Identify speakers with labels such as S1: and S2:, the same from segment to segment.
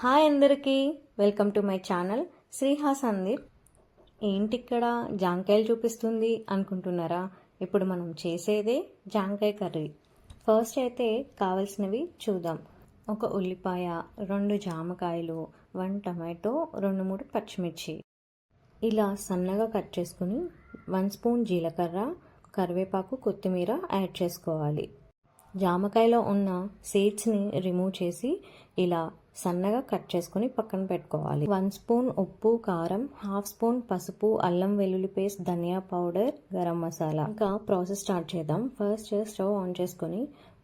S1: Hi అందరికీ. Welcome to my channel Sriha Sandeep. ఏంటి ఇక్కడ జాంకాయలు చూపిస్తుంది అనుకుంటున్నారా? ఇప్పుడు మనం చేసేదే జాంకాయ కర్రీ. ఫస్ట్ అయితే కావలసినవి చూద్దాం. ఒక ఉల్లిపాయ రెండు జామకాయలు వన్ టమాటో రెండు మూడు పచ్చిమిర్చి. ఇలా సన్నగా కట్ చేసుకుని వన్ స్పూన్ జీలకర్ర కరివేపాకు కొత్తిమీర యాడ్ చేసుకోవాలి. జామకాయలో ఉన్న సీడ్స్ని రిమూవ్ చేసి ఇలా సన్నగా కట్ చేసుకుని పక్కన పెట్టుకోవాలి. వన్ స్పూన్ ఉప్పు కారం హాఫ్ స్పూన్ పసుపు అల్లం వెల్లుల్లి పేస్ట్ ధనియా పౌడర్ గరం మసాలా. ఇంకా ప్రాసెస్ స్టార్ట్ చేద్దాం. ఫస్ట్ స్టవ్ ఆన్ చేసుకొని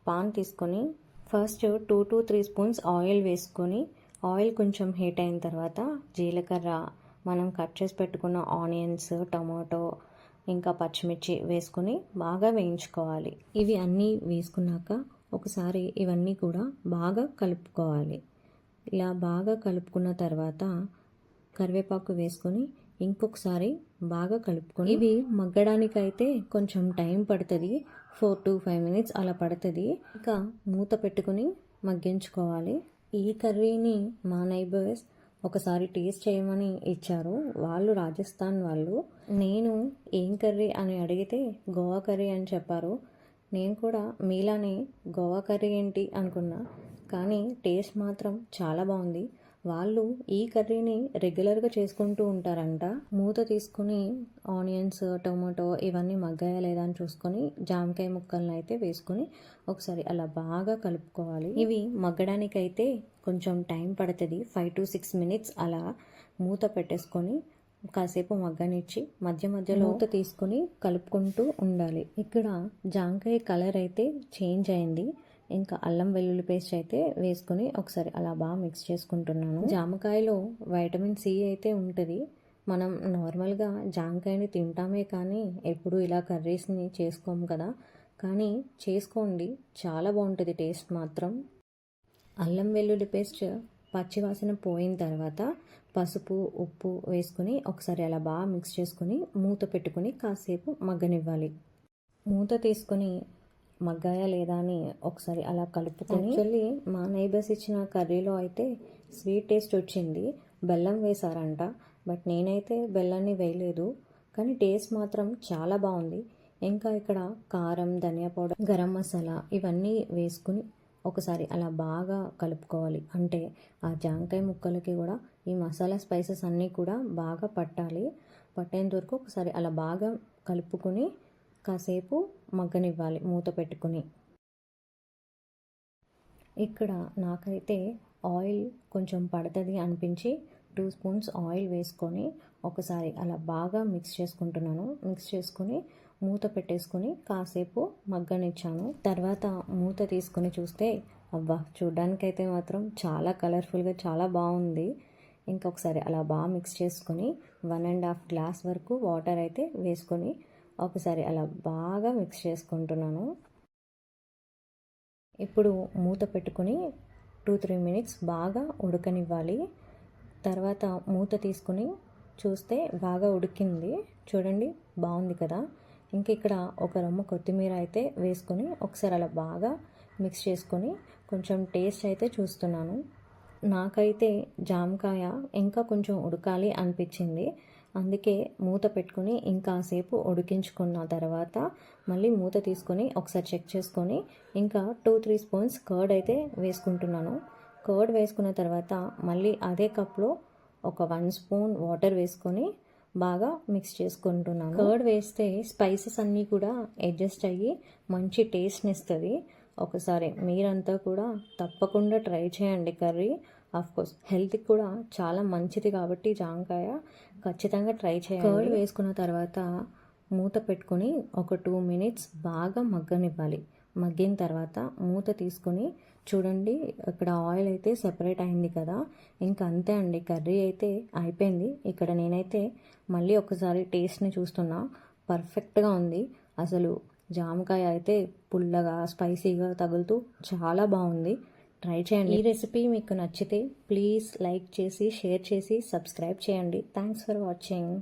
S1: పాన్ తీసుకొని first two to three spoons oil వేసుకొని ఆయిల్ కొంచెం హీట్ అయిన తర్వాత జీలకర్ర మనం కట్ చేసి పెట్టుకున్న ఆనియన్స్ టమాటో ఇంకా పచ్చిమిర్చి వేసుకొని బాగా వేయించుకోవాలి. ఇవి అన్నీ వేసుకున్నాక ఒకసారి ఇవన్నీ కూడా బాగా కలుపుకోవాలి. ఇలా బాగా కలుపుకున్న తర్వాత కరివేపాకు వేసుకొని ఇంకొకసారి బాగా కలుపుకొని ఇవి మగ్గడానికైతే కొంచెం టైం పడుతుంది. ఫోర్ టు ఫైవ్ మినిట్స్ అలా పడుతుంది. ఇంకా మూత పెట్టుకుని మగ్గించుకోవాలి. ఈ కర్రీని మా నైబర్స్ ఒకసారి టేస్ట్ చేయమని ఇచ్చారు. వాళ్ళు రాజస్థాన్ వాళ్ళు. నేను ఏం కర్రీ అని అడిగితే గోవా కర్రీ అని చెప్పారు. నేను కూడా మీలానే గోవా కర్రీ ఏంటి అనుకున్నా. కానీ టేస్ట్ మాత్రం చాలా బాగుంది. వాళ్ళు ఈ కర్రీని రెగ్యులర్గా చేసుకుంటూ ఉంటారంట. మూత తీసుకుని ఆనియన్స్ టొమాటో ఇవన్నీ మగ్గాయా లేదా అని చూసుకొని జామకాయ ముక్కలను అయితే వేసుకొని ఒకసారి అలా బాగా కలుపుకోవాలి. ఇవి మగ్గడానికి అయితే కొంచెం టైం పడుతుంది. ఫైవ్ టు సిక్స్ మినిట్స్ అలా మూత పెట్టేసుకొని కాసేపు మగ్గనిచ్చి మధ్య మధ్యలో మూత తీసుకుని కలుపుకుంటూ ఉండాలి. ఇక్కడ జామకాయ కలర్ అయితే చేంజ్ అయింది. ఇంకా అల్లం వెల్లుల్లి పేస్ట్ అయితే వేసుకుని ఒకసారి అలా బాగా మిక్స్ చేసుకుంటున్నాను. జామకాయలో వైటమిన్ సి అయితే ఉంటుంది. మనం నార్మల్గా జామకాయని తింటామే కానీ ఎప్పుడు ఇలా కర్రీస్ని చేసుకోము కదా. కానీ చేసుకోండి చాలా బాగుంటుంది టేస్ట్ మాత్రం. అల్లం వెల్లుల్లి పేస్ట్ పచ్చివాసన పోయిన తర్వాత పసుపు ఉప్పు వేసుకుని ఒకసారి అలా బాగా మిక్స్ చేసుకుని మూత పెట్టుకుని కాసేపు మగ్గనివ్వాలి. మూత తీసుకొని మగ్గాయా లేదా అని ఒకసారి అలా కలుపుకొని యాక్చువల్లీ మా నైబర్స్ ఇచ్చిన కర్రీలో అయితే స్వీట్ టేస్ట్ వచ్చింది. బెల్లం వేశారంట. బట్ నేనైతే బెల్లాన్ని వేయలేదు. కానీ టేస్ట్ మాత్రం చాలా బాగుంది. ఇంకా ఇక్కడ కారం ధనియా పౌడర్ గరం మసాలా ఇవన్నీ వేసుకుని ఒకసారి అలా బాగా కలుపుకోవాలి. అంటే ఆ జాంకాయ ముక్కలకి కూడా ఈ మసాలా స్పైసెస్ అన్నీ కూడా బాగా పట్టాలి. పట్టేంత వరకు ఒకసారి అలా బాగా కలుపుకొని కాసేపు మగ్గనివ్వాలి మూత పెట్టుకుని. ఇక్కడ నాకైతే ఆయిల్ కొంచెం పడుతుంది అనిపించి టూ స్పూన్స్ ఆయిల్ వేసుకొని ఒకసారి అలా బాగా మిక్స్ చేసుకుంటున్నాను. మిక్స్ చేసుకుని మూత పెట్టేసుకుని కాసేపు మగ్గనిచ్చాను. తర్వాత మూత తీసుకుని చూస్తే అబ్బా చూడ్డానికైతే మాత్రం చాలా కలర్ఫుల్గా చాలా బాగుంది. ఇంకొకసారి అలా బాగా మిక్స్ చేసుకొని వన్ అండ్ హాఫ్ గ్లాస్ వరకు వాటర్ అయితే వేసుకొని ఒకసారి అలా బాగా మిక్స్ చేసుకుంటున్నాను. ఇప్పుడు మూత పెట్టుకొని టూ త్రీ మినిట్స్ బాగా ఉడకనివ్వాలి. తర్వాత మూత తీసుకుని చూస్తే బాగా ఉడికింది. చూడండి బాగుంది కదా? ఇంక ఇక్కడ ఒక రొమ్మ కొత్తిమీర అయితే వేసుకొని ఒకసారి అలా బాగా మిక్స్ చేసుకొని కొంచెం టేస్ట్ అయితే చూస్తున్నాను. నాకైతే జామకాయ ఇంకా కొంచెం ఉడకాలి అనిపించింది. అందుకే మూత పెట్టుకుని ఇంకాసేపు ఉడికించుకున్న తర్వాత మళ్ళీ మూత తీసుకొని ఒకసారి చెక్ చేసుకొని ఇంకా టూ త్రీ స్పూన్స్ కర్డ్ అయితే వేసుకుంటున్నాను. కర్డ్ వేసుకున్న తర్వాత మళ్ళీ అదే కప్లో ఒక వన్ స్పూన్ వాటర్ వేసుకొని బాగా మిక్స్ చేసుకుంటున్నాను. కర్డ్ వేస్తే స్పైసెస్ అన్నీ కూడా అడ్జస్ట్ అయ్యి మంచి టేస్ట్ని ఇస్తుంది. ఒకసారి మీరంతా కూడా తప్పకుండా ట్రై చేయండి కర్రీ. కోర్స్ హెల్త్కి కూడా చాలా మంచిది కాబట్టి జాంకాయ ఖచ్చితంగా ట్రై చేయండి. కర్డ్ వేసుకున్న తర్వాత మూత పెట్టుకొని ఒక టూ మినిట్స్ బాగా మగ్గనివ్వాలి. మగ్గిన తర్వాత మూత తీసుకొని చూడండి ఇక్కడ ఆయిల్ అయితే సెపరేట్ అయింది కదా. ఇంకా అంతే అండి కర్రీ అయితే అయిపోయింది. ఇక్కడ నేనైతే మళ్ళీ ఒకసారి టేస్ట్ని చూస్తున్నా. పర్ఫెక్ట్గా ఉంది. అసలు జామకాయ అయితే పుల్లగా స్పైసీగా తగులుతూ చాలా బాగుంది. ట్రై చేయండి. ఈ రెసిపీ మీకు నచ్చితే ప్లీజ్ లైక్ చేసి షేర్ చేసి సబ్స్క్రైబ్ చేయండి. Thanks for watching.